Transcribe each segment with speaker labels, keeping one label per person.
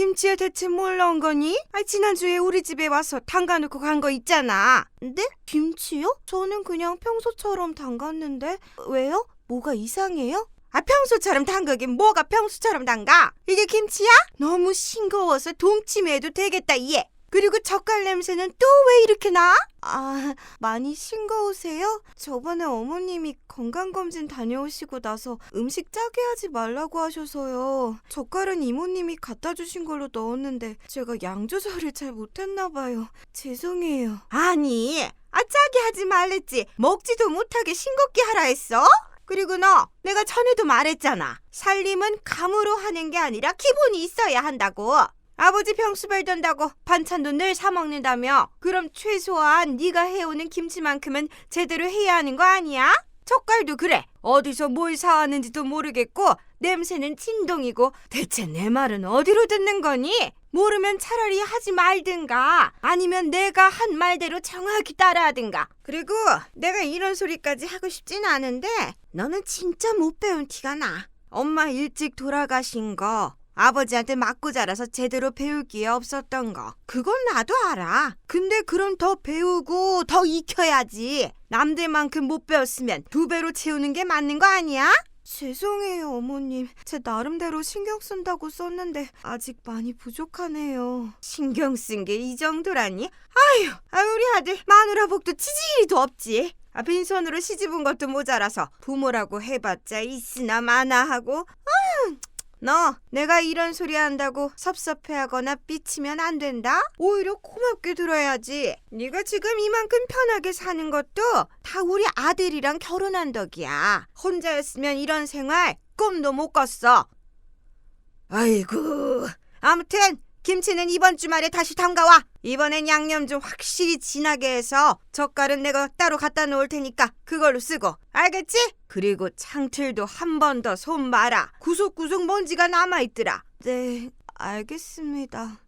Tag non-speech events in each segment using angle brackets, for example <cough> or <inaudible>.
Speaker 1: 김치에 대체 뭘 넣은 거니? 아, 지난주에 우리 집에 와서 담가놓고 간 거 있잖아. 네? 김치요? 저는 그냥 평소처럼 담갔는데 왜요? 뭐가 이상해요? 아 평소처럼 담그긴 뭐가 평소처럼 담가? 이게 김치야? 너무 싱거워서 동치미해도 되겠다 얘. 그리고 젓갈 냄새는 또 왜 이렇게 나? 아 많이 싱거우세요? 저번에 어머님이 건강검진 다녀오시고 나서 음식 짜게 하지 말라고 하셔서요. 젓갈은 이모님이 갖다 주신 걸로 넣었는데 제가 양 조절을 잘 못했나 봐요. 죄송해요. 아니, 아 짜게 하지 말랬지. 먹지도 못하게 싱겁게 하라 했어? 그리고 너 내가 전에도 말했잖아. 살림은 감으로 하는 게 아니라 기본이 있어야 한다고. 아버지 병수발 든다고 반찬도 늘 사 먹는다며. 그럼 최소한 네가 해오는 김치만큼은 제대로 해야 하는 거 아니야? 젓갈도 그래. 어디서 뭘 사왔는지도 모르겠고 냄새는 진동이고 대체 내 말은 어디로 듣는 거니? 모르면 차라리 하지 말든가 아니면 내가 한 말대로 정확히 따라하든가. 그리고 내가 이런 소리까지 하고 싶진 않은데 너는 진짜 못 배운 티가 나. 엄마 일찍 돌아가신 거 아버지한테 맞고 자라서 제대로 배울 기회 없었던 거. 그건 나도 알아. 근데 그럼 더 배우고 더 익혀야지 남들만큼 못 배웠으면 두 배로 채우는 게 맞는 거 아니야? 죄송해요, 어머님. 제 나름대로 신경 쓴다고 썼는데 아직 많이 부족하네요. 신경 쓴 게 이 정도라니? 아휴, 아 우리 아들 마누라 복도 치질이도 없지. 아, 빈손으로 시집온 것도 모자라서 부모라고 해봤자 있으나 마나 하고. 아휴, 너 내가 이런 소리 한다고 섭섭해하거나 삐치면 안 된다. 오히려 고맙게 들어야지. 네가 지금 이만큼 편하게 사는 것도 다 우리 아들이랑 결혼한 덕이야. 혼자였으면 이런 생활 꿈도 못 꿨어. 아이고. 아무튼 김치는 이번 주말에 다시 담가와. 이번엔 양념 좀 확실히 진하게 해서 젓갈은 내가 따로 갖다 놓을 테니까 그걸로 쓰고. 알겠지? 그리고 창틀도 한 번 더손 봐라. 구석구석 먼지가 남아있더라. 네, 알겠습니다.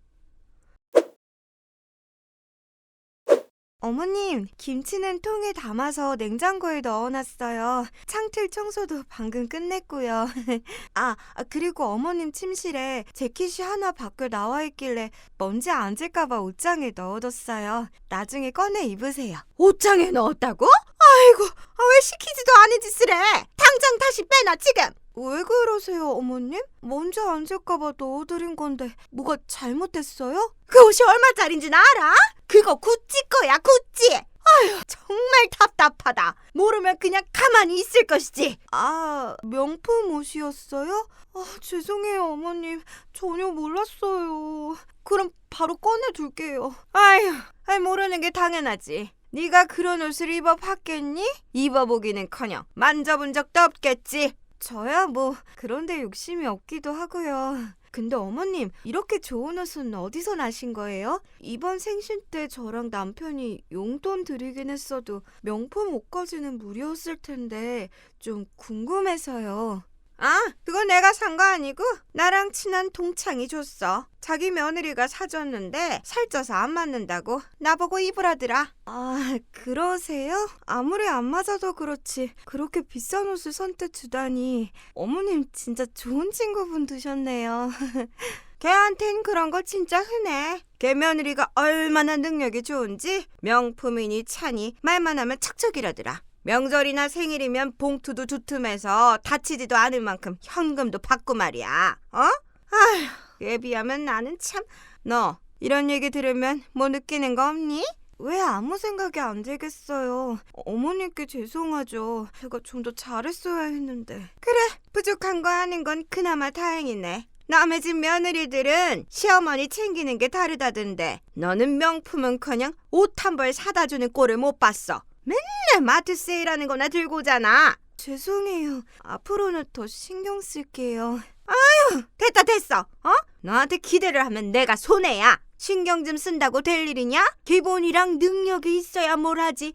Speaker 1: 어머님, 김치는 통에 담아서 냉장고에 넣어놨어요. 창틀 청소도 방금 끝냈고요. <laughs> 아, 아, 그리고 어머님 침실에 재킷이 하나 밖에 나와 있길래 먼지 앉을까봐 옷장에 넣어뒀어요. 나중에 꺼내 입으세요. 옷장에 넣었다고? 아이고, 아, 왜 시키지도 않은 짓을 해? 당장 다시 빼놔, 지금! 왜 그러세요, 어머님? 먼지 앉을까봐 넣어드린 건데 뭐가 잘못됐어요? 그 옷이 얼마짜린지 알아? 그거 구찌 거야, 구찌! 아휴, 정말 답답하다. 모르면 그냥 가만히 있을 것이지. 아, 명품 옷이었어요? 아, 죄송해요, 어머님. 전혀 몰랐어요. 그럼 바로 꺼내 둘게요. 아휴, 아이, 모르는 게 당연하지. 네가 그런 옷을 입어봤겠니? 입어보기는커녕 만져본 적도 없겠지. 저야 뭐 그런데 욕심이 없기도 하고요. 근데 어머님 이렇게 좋은 옷은 어디서 나신 거예요? 이번 생신 때 저랑 남편이 용돈 드리긴 했어도 명품 옷까지는 무리였을 텐데 좀 궁금해서요. 아, 그건 내가 산 거 아니고 나랑 친한 동창이 줬어. 자기 며느리가 사줬는데 살쪄서 안 맞는다고 나보고 입으라더라. 아, 그러세요? 아무리 안 맞아도 그렇지 그렇게 비싼 옷을 선뜻 주다니 어머님 진짜 좋은 친구분 두셨네요. <laughs> 걔한텐 그런 거 진짜 흔해. 걔 며느리가 얼마나 능력이 좋은지 명품이니 차니 말만 하면 척척이라더라. 명절이나 생일이면 봉투도 두툼해서 다치지도 않을 만큼 현금도 받고 말이야. 어? 아휴, 얘 비하면 나는 참... 너 이런 얘기 들으면 뭐 느끼는 거 없니? 왜 아무 생각이 안 들겠어요. 어머님께 죄송하죠. 제가 좀 더 잘했어야 했는데. 그래, 부족한 거 하는 건 그나마 다행이네. 남의 집 며느리들은 시어머니 챙기는 게 다르다던데 너는 명품은커녕 옷 한 벌 사다 주는 꼴을 못 봤어. 맨날 마트 세일하는 거나 들고 오잖아. 죄송해요. 앞으로는 더 신경 쓸게요. 아유, 됐다 됐어. 어? 너한테 기대를 하면 내가 손해야. 신경 좀 쓴다고 될 일이냐? 기본이랑 능력이 있어야 뭘 하지.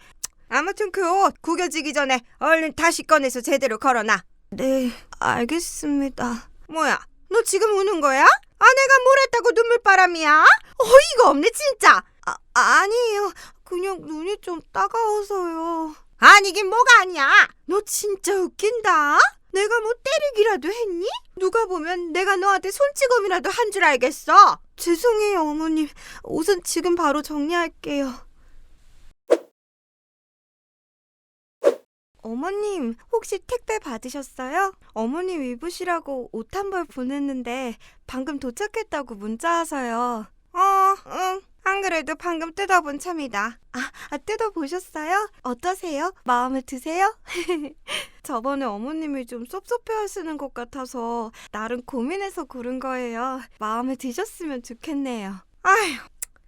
Speaker 1: 아무튼 그 옷 구겨지기 전에 얼른 다시 꺼내서 제대로 걸어놔. 네, 알겠습니다. 뭐야? 너 지금 우는 거야? 아내가 뭘 했다고 눈물바람이야? 어이가 없네 진짜. 아, 아니에요. 그냥 눈이 좀 따가워서요. 아니긴 뭐가 아니야. 너 진짜 웃긴다. 내가 뭐 때리기라도 했니? 누가 보면 내가 너한테 손찌검이라도 한 줄 알겠어. 죄송해요, 어머님. 옷은 지금 바로 정리할게요. 어머님, 혹시 택배 받으셨어요? 어머님 입으시라고 옷 한 벌 보냈는데 방금 도착했다고 문자 와서요. 어, 응. 안 그래도 방금 뜯어본 참이다. 아, 아 뜯어보셨어요? 어떠세요? 마음에 드세요? <laughs> 저번에 어머님이 좀 섭섭해 하시는 것 같아서 나름 고민해서 고른 거예요. 마음에 드셨으면 좋겠네요. 아휴,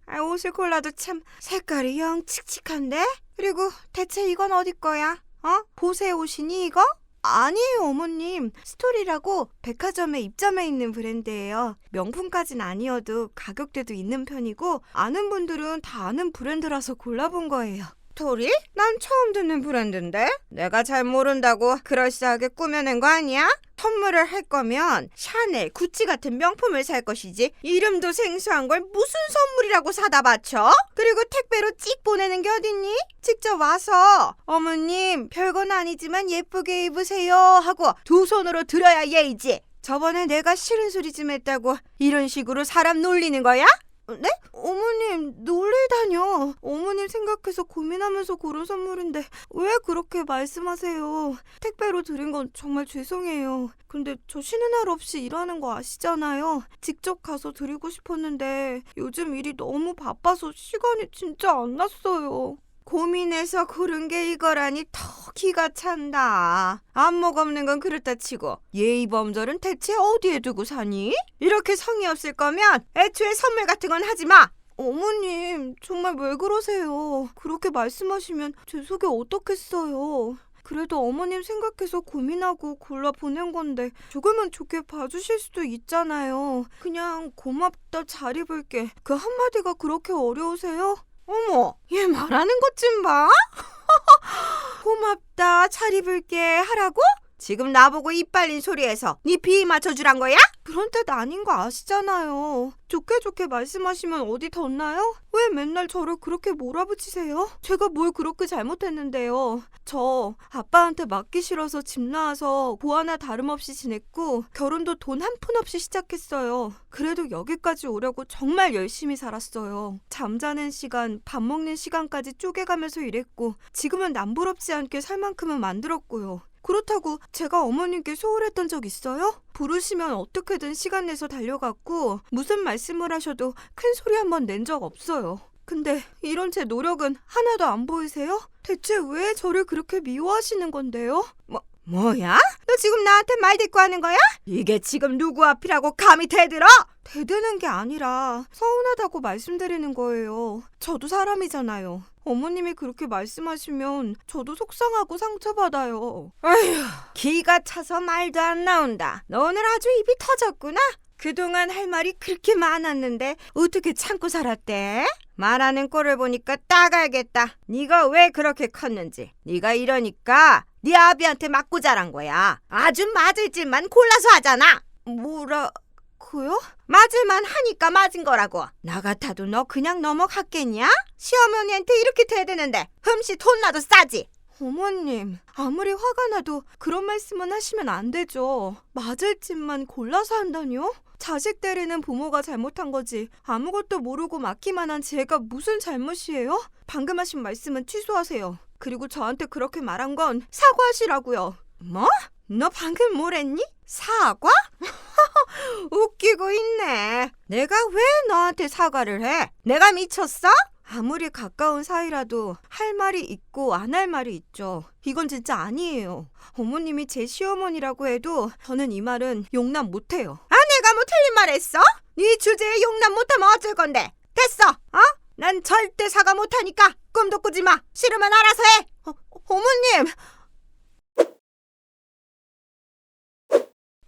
Speaker 1: 아, 옷을 골라도 참 색깔이 영 칙칙한데? 그리고 대체 이건 어디 거야? 어? 보세 옷이니 이거? 아니에요, 어머님. 스토리라고 백화점에 입점해 있는 브랜드예요. 명품까진 아니어도 가격대도 있는 편이고 아는 분들은 다 아는 브랜드라서 골라본 거예요. 스토리? 난 처음 듣는 브랜드인데? 내가 잘 모른다고 그럴싸하게 꾸며낸 거 아니야? 선물을 할 거면 샤넬, 구찌 같은 명품을 살 것이지 이름도 생소한 걸 무슨 선물이라고 사다 바쳐? 그리고 택배로 찍 보내는 게 어딨니? 직접 와서 어머님 별건 아니지만 예쁘게 입으세요 하고 두 손으로 들어야 예의지 저번에 내가 싫은 소리 좀 했다고 이런 식으로 사람 놀리는 거야? 네? 어머님 놀리다뇨 어머님 생각해서 고민하면서 고른 선물인데 왜 그렇게 말씀하세요? 택배로 드린 건 정말 죄송해요. 근데 저 쉬는 날 없이 일하는 거 아시잖아요. 직접 가서 드리고 싶었는데 요즘 일이 너무 바빠서 시간이 진짜 안 났어요 고민해서 고른 게 이거라니 더 기가 찬다. 안목 없는 건 그렇다 치고 예의 범절은 대체 어디에 두고 사니? 이렇게 성의 없을 거면 애초에 선물 같은 건 하지 마. 어머님 정말 왜 그러세요? 그렇게 말씀하시면 제 속이 어떻겠어요? 그래도 어머님 생각해서 고민하고 골라 보낸 건데 조금은 좋게 봐주실 수도 있잖아요. 그냥 고맙다 잘 입을게 그 한마디가 그렇게 어려우세요? 어머, 얘 말하는 것 좀 봐. <laughs> 고맙다, 잘 입을게 하라고? 지금 나보고 입 빨린 소리에서 네 비위 맞춰주란 거야? 그런 뜻 아닌 거 아시잖아요. 좋게 좋게 말씀하시면 어디 덧나요? 왜 맨날 저를 그렇게 몰아붙이세요? 제가 뭘 그렇게 잘못했는데요. 저 아빠한테 맞기 싫어서 집 나와서 보아나 다름없이 지냈고 결혼도 돈 한 푼 없이 시작했어요. 그래도 여기까지 오려고 정말 열심히 살았어요. 잠자는 시간, 밥 먹는 시간까지 쪼개가면서 일했고 지금은 남부럽지 않게 살 만큼은 만들었고요. 그렇다고 제가 어머님께 소홀했던 적 있어요? 부르시면 어떻게든 시간 내서 달려갔고 무슨 말씀을 하셔도 큰 소리 한 번 낸 적 없어요. 근데 이런 제 노력은 하나도 안 보이세요? 대체 왜 저를 그렇게 미워하시는 건데요? 뭐 뭐야? 너 지금 나한테 말 대꾸 하는 거야? 이게 지금 누구 앞이라고 감히 대들어? 대드는 게 아니라 서운하다고 말씀드리는 거예요. 저도 사람이잖아요. 어머님이 그렇게 말씀하시면 저도 속상하고 상처받아요. 아휴, 기가 차서 말도 안 나온다. 너 오늘 아주 입이 터졌구나. 그동안 할 말이 그렇게 많았는데 어떻게 참고 살았대? 말하는 꼴을 보니까 딱 알겠다. 네가 왜 그렇게 컸는지. 네가 이러니까 네 아비한테 맞고 자란 거야. 아주 맞을 짓만 골라서 하잖아. 뭐라고요? 맞을만 하니까 맞은 거라고. 나 같아도 너 그냥 넘어갔겠냐? 시어머니한테 이렇게 대드는데 흠씨 혼나도 싸지. 어머님, 아무리 화가 나도 그런 말씀은 하시면 안 되죠. 맞을 짓만 골라서 한다뇨? 자식 때리는 부모가 잘못한 거지. 아무것도 모르고 맡기만 한 제가 무슨 잘못이에요? 방금 하신 말씀은 취소하세요. 그리고 저한테 그렇게 말한 건 사과하시라고요. 뭐? 너 방금 뭐랬니? 사과? <laughs> 웃기고 있네. 내가 왜 너한테 사과를 해? 내가 미쳤어? 아무리 가까운 사이라도 할 말이 있고 안 할 말이 있죠. 이건 진짜 아니에요. 어머님이 제 시어머니라고 해도 저는 이 말은 용납 못해요. 아, 내가 뭐 틀린 말 했어? 네 주제에 용납 못하면 어쩔 건데? 됐어, 어? 난 절대 사과 못하니까 꿈도 꾸지 마. 싫으면 알아서 해. 어, 어머님.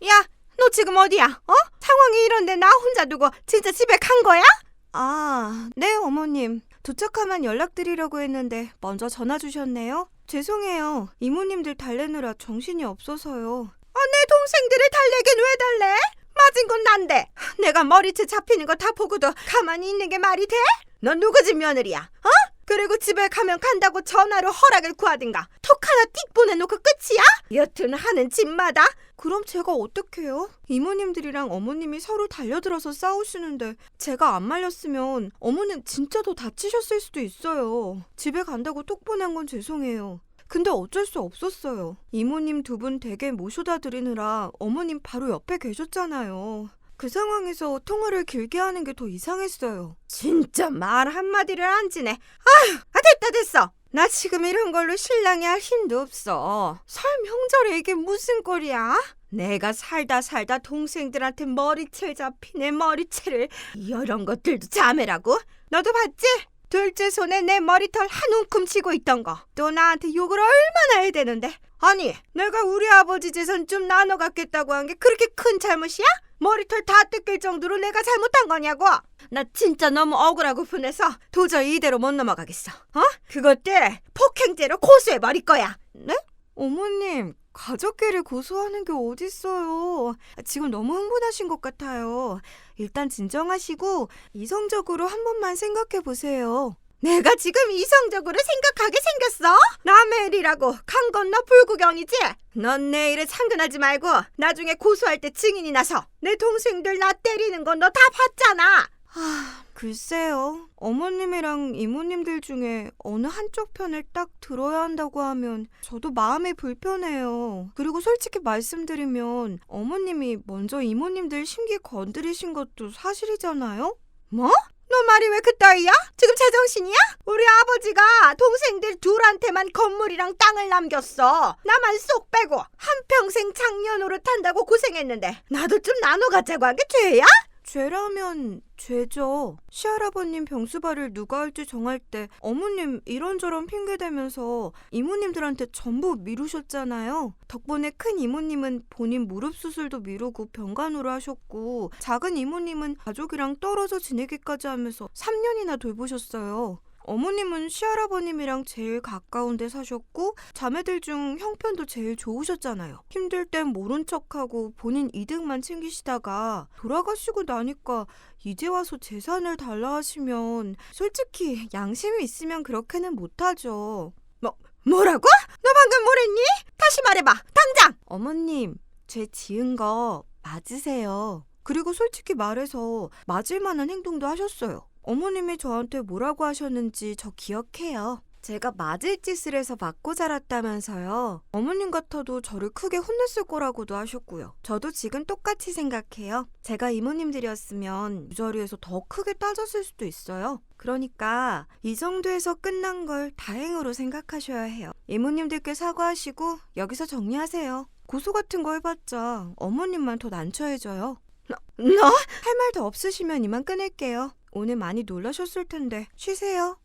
Speaker 1: 야, 너 지금 어디야? 어? 상황이 이런데 나 혼자 두고 진짜 집에 간 거야? 아, 네, 어머님. 도착하면 연락드리려고 했는데 먼저 전화 주셨네요. 죄송해요. 이모님들 달래느라 정신이 없어서요. 아, 내 동생들을 달래긴 왜 달래? 맞은 건 난데. 내가 머리채 잡히는 거 다 보고도 가만히 있는 게 말이 돼? 넌 누구 집 며느리야? 어? 그리고 집에 가면 간다고 전화로 허락을 구하든가 톡 하나 띡 보내놓고 끝이야? 여튼 하는 집마다 그럼 제가 어떡해요? 이모님들이랑 어머님이 서로 달려들어서 싸우시는데 제가 안 말렸으면 어머님 진짜 더 다치셨을 수도 있어요. 집에 간다고 톡 보낸 건 죄송해요. 근데 어쩔 수 없었어요. 이모님 두 분 댁에 모셔다 드리느라 어머님 바로 옆에 계셨잖아요. 그 상황에서 통화를 길게 하는 게 더 이상했어요. 진짜 말 한마디를 안 지네. 아휴, 아 됐다 됐어. 나 지금 이런 걸로 신랑이 할 힘도 없어. 설 명절에 이게 무슨 꼴이야? 내가 살다 살다 동생들한테 머리채 잡히네 머리채를 이런 것들도 자매라고? 너도 봤지? 둘째 손에 내 머리털 한 움큼 치고 있던 거. 또 나한테 욕을 얼마나 해야 되는데. 아니, 내가 우리 아버지 재산 좀 나눠 갖겠다고 한 게 그렇게 큰 잘못이야? 머리털 다 뜯길 정도로 내가 잘못한 거냐고. 나 진짜 너무 억울하고 분해서 도저히 이대로 못 넘어가겠어. 어? 그것들 폭행죄로 고소해 버릴 거야. 네? 어머님, 가족끼리 고소하는 게 어딨어요. 지금 너무 흥분하신 것 같아요. 일단 진정하시고 이성적으로 한 번만 생각해 보세요. 내가 지금 이성적으로 생각하게 생겼어? 남의 일이라고 강 건너 불구경이지? 넌 내 일에 참견하지 말고 나중에 고소할 때 증인이 나서 내 동생들 나 때리는 건 너 다 봤잖아. 아, 글쎄요. 어머님이랑 이모님들 중에 어느 한쪽 편을 딱 들어야 한다고 하면 저도 마음이 불편해요. 그리고 솔직히 말씀드리면 어머님이 먼저 이모님들 심기 건드리신 것도 사실이잖아요? 뭐? 너 말이 왜 그따위야? 지금 제정신이야? 우리 아버지가 동생들 둘한테만 건물이랑 땅을 남겼어. 나만 쏙 빼고 한평생 장녀 노릇한다고 고생했는데 나도 좀 나눠 갖자고 한 게 죄야? 죄라면 죄죠. 시할아버님 병수발을 누가 할지 정할 때 어머님 이런저런 핑계 대면서 이모님들한테 전부 미루셨잖아요. 덕분에 큰 이모님은 본인 무릎 수술도 미루고 병간호를 하셨고 작은 이모님은 가족이랑 떨어져 지내기까지 하면서 3년이나 돌보셨어요. 어머님은 시할아버님이랑 제일 가까운 데 사셨고 자매들 중 형편도 제일 좋으셨잖아요. 힘들 땐 모른 척하고 본인 이득만 챙기시다가 돌아가시고 나니까 이제 와서 재산을 달라 하시면 솔직히 양심이 있으면 그렇게는 못하죠. 뭐 뭐라고? 너 방금 뭐랬니? 다시 말해봐. 당장. 어머님, 죄 지은 거 맞으세요. 그리고 솔직히 말해서 맞을 만한 행동도 하셨어요. 어머님이 저한테 뭐라고 하셨는지 저 기억해요. 제가 맞을 짓을 해서 맞고 자랐다면서요. 어머님 같아도 저를 크게 혼냈을 거라고도 하셨고요. 저도 지금 똑같이 생각해요. 제가 이모님들이었으면 이 자리에서 더 크게 따졌을 수도 있어요. 그러니까 이 정도에서 끝난 걸 다행으로 생각하셔야 해요. 이모님들께 사과하시고 여기서 정리하세요. 고소 같은 거 해봤자 어머님만 더 난처해져요. 너, 너? 할 말 더 없으시면 이만 끊을게요. 오늘 많이 놀라셨을 텐데 쉬세요.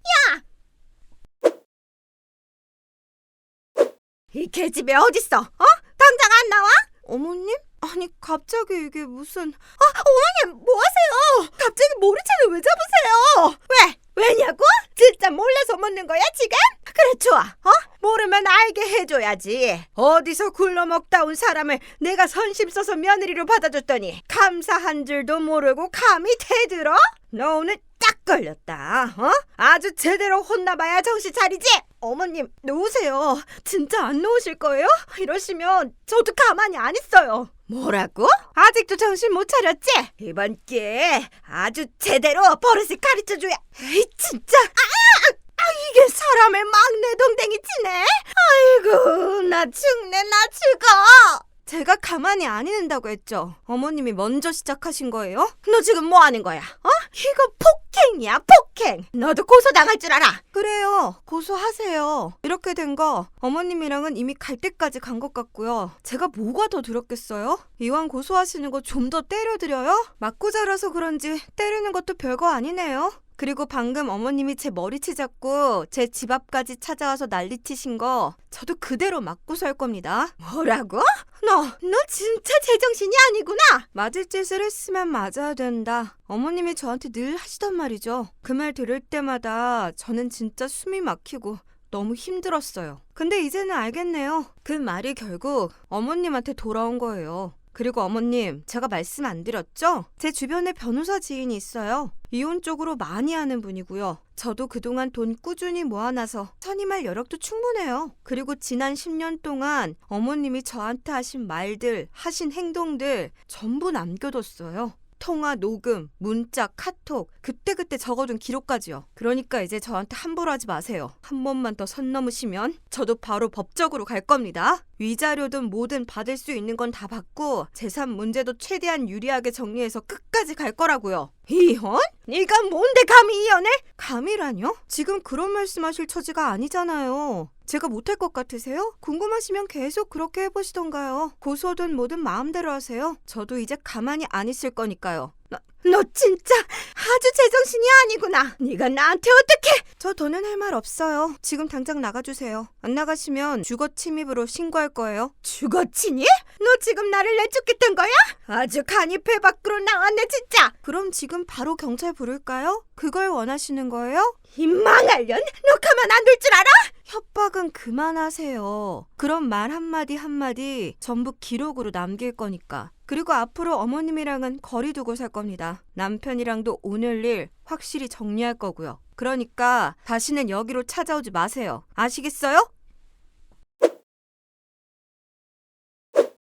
Speaker 1: 이 계집애 어딨어? 어? 당장 안 나와? 어머님? 아니 갑자기 이게 무슨 아 어머님 뭐 하세요? 갑자기 머리채를 왜 잡으세요? 왜? 왜냐고? 진짜 몰라서 묻는 거야 지금? 그래 좋아 어? 모르면 알게 해줘야지 어디서 굴러먹다 온 사람을 내가 선심 써서 며느리로 받아줬더니 감사한 줄도 모르고 감히 대들어? 너 오늘 딱 걸렸다 어? 아주 제대로 혼나봐야 정신 차리지? 어머님 놓으세요 진짜 안 놓으실 거예요? 이러시면 저도 가만히 안 있어요 뭐라고? 아직도 정신 못 차렸지? 이번 기회에 아주 제대로 버릇을 가르쳐줘야 에이 진짜 아! 아 이게 사람의 막내 동댕이 치네 아이고 나 죽네 나 죽어 제가 가만히 안 있는다고 했죠 어머님이 먼저 시작하신 거예요? 너 지금 뭐 하는 거야? 어? 이거 폭행이야 폭행 너도 고소당할 줄 알아 그래요 고소하세요 이렇게 된 거 어머님이랑은 이미 갈 때까지 간 것 같고요 제가 뭐가 더 두렵겠어요? 이왕 고소하시는 거 좀 더 때려드려요? 맞고 자라서 그런지 때리는 것도 별거 아니네요 그리고 방금 어머님이 제 머리채 잡고 제 집 앞까지 찾아와서 난리치신 거 저도 그대로 맞고 살 겁니다. 뭐라고? 너, 너 진짜 제정신이 아니구나. 맞을 짓을 했으면 맞아야 된다. 어머님이 저한테 늘 하시던 말이죠. 그 말 들을 때마다 저는 진짜 숨이 막히고 너무 힘들었어요. 근데 이제는 알겠네요. 그 말이 결국 어머님한테 돌아온 거예요. 그리고 어머님, 제가 말씀 안 드렸죠? 제 주변에 변호사 지인이 있어요. 이혼 쪽으로 많이 하는 분이고요. 저도 그동안 돈 꾸준히 모아놔서 선임할 여력도 충분해요. 그리고 지난 10년 동안 어머님이 저한테 하신 말들, 하신 행동들 전부 남겨뒀어요. 통화, 녹음, 문자, 카톡, 그때그때 적어둔 기록까지요. 그러니까 이제 저한테 함부로 하지 마세요. 한 번만 더 선 넘으시면 저도 바로 법적으로 갈 겁니다. 위자료든 뭐든 받을 수 있는 건 다 받고 재산 문제도 최대한 유리하게 정리해서 끝까지 갈 거라고요. 이혼? 네가 뭔데 감히 이혼해? 감이라뇨? 지금 그런 말씀하실 처지가 아니잖아요. 제가 못할 것 같으세요? 궁금하시면 계속 그렇게 해보시던가요. 고소든 뭐든 마음대로 하세요. 저도 이제 가만히 안 있을 거니까요. 너, 너 진짜 아주 제정신이 아니구나. 네가 나한테 어떻게? 저 더는 할 말 없어요. 지금 당장 나가주세요. 안 나가시면 주거 침입으로 신고할 거예요. 주거 침입? 너 지금 나를 내쫓겠던 거야? 아주 간이패 밖으로 나왔네 진짜. 그럼 지금 바로 경찰 부를까요? 그걸 원하시는 거예요? 이 망할 년? 너 가만 안 둘 줄 알아? 협박은 그만하세요. 그런 말 한마디 한마디 전부 기록으로 남길 거니까. 그리고 앞으로 어머님이랑은 거리 두고 살 겁니다. 남편이랑도 오늘 일 확실히 정리할 거고요. 그러니까 다시는 여기로 찾아오지 마세요. 아시겠어요?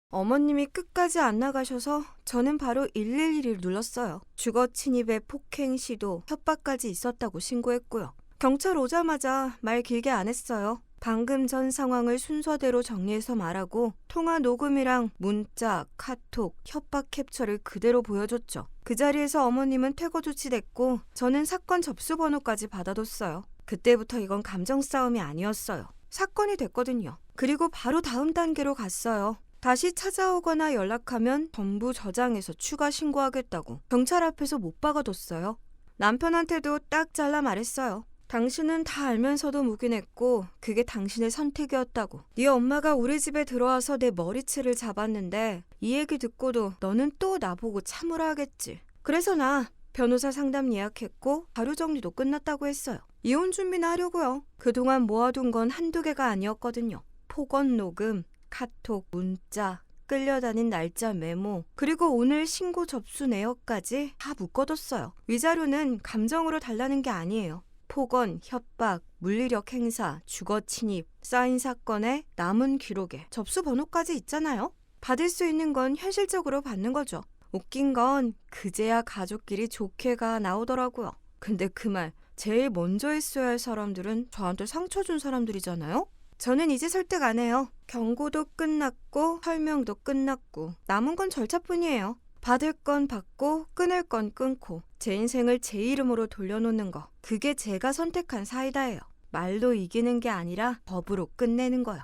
Speaker 1: 어머님이 끝까지 안 나가셔서 저는 바로 111을 눌렀어요. 주거 침입에 폭행 시도, 협박까지 있었다고 신고했고요. 경찰 오자마자 말 길게 안 했어요. 방금 전 상황을 순서대로 정리해서 말하고 통화 녹음이랑 문자, 카톡, 협박 캡처를 그대로 보여줬죠. 그 자리에서 어머님은 퇴거 조치됐고 저는 사건 접수 번호까지 받아뒀어요. 그때부터 이건 감정 싸움이 아니었어요. 사건이 됐거든요. 그리고 바로 다음 단계로 갔어요. 다시 찾아오거나 연락하면 전부 저장해서 추가 신고하겠다고 경찰 앞에서 못 박아뒀어요. 남편한테도 딱 잘라 말했어요. 당신은 다 알면서도 묵인했고 그게 당신의 선택이었다고. 네 엄마가 우리 집에 들어와서 내 머리채를 잡았는데 이 얘기 듣고도 너는 또 나보고 참으라 하겠지. 그래서 나 변호사 상담 예약했고 자료 정리도 끝났다고 했어요. 이혼 준비나 하려고요. 그동안 모아둔 건 한두 개가 아니었거든요. 폭언 녹음, 카톡, 문자, 끌려다닌 날짜 메모, 그리고 오늘 신고 접수 내역까지 다 묶어뒀어요. 위자료는 감정으로 달라는 게 아니에요. 폭언, 협박, 물리력 행사, 주거 침입, 쌓인 사건에 남은 기록에 접수 번호까지 있잖아요. 받을 수 있는 건 현실적으로 받는 거죠. 웃긴 건 그제야 가족끼리 좋게가 나오더라고요. 근데 그 말 제일 먼저 했어야 할 사람들은 저한테 상처 준 사람들이잖아요. 저는 이제 설득 안 해요. 경고도 끝났고 설명도 끝났고 남은 건 절차뿐이에요. 받을 건 받고 끊을 건 끊고 제 인생을 제 이름으로 돌려놓는 거. 그게 제가 선택한 사이다예요. 말로 이기는 게 아니라 법으로 끝내는 거요.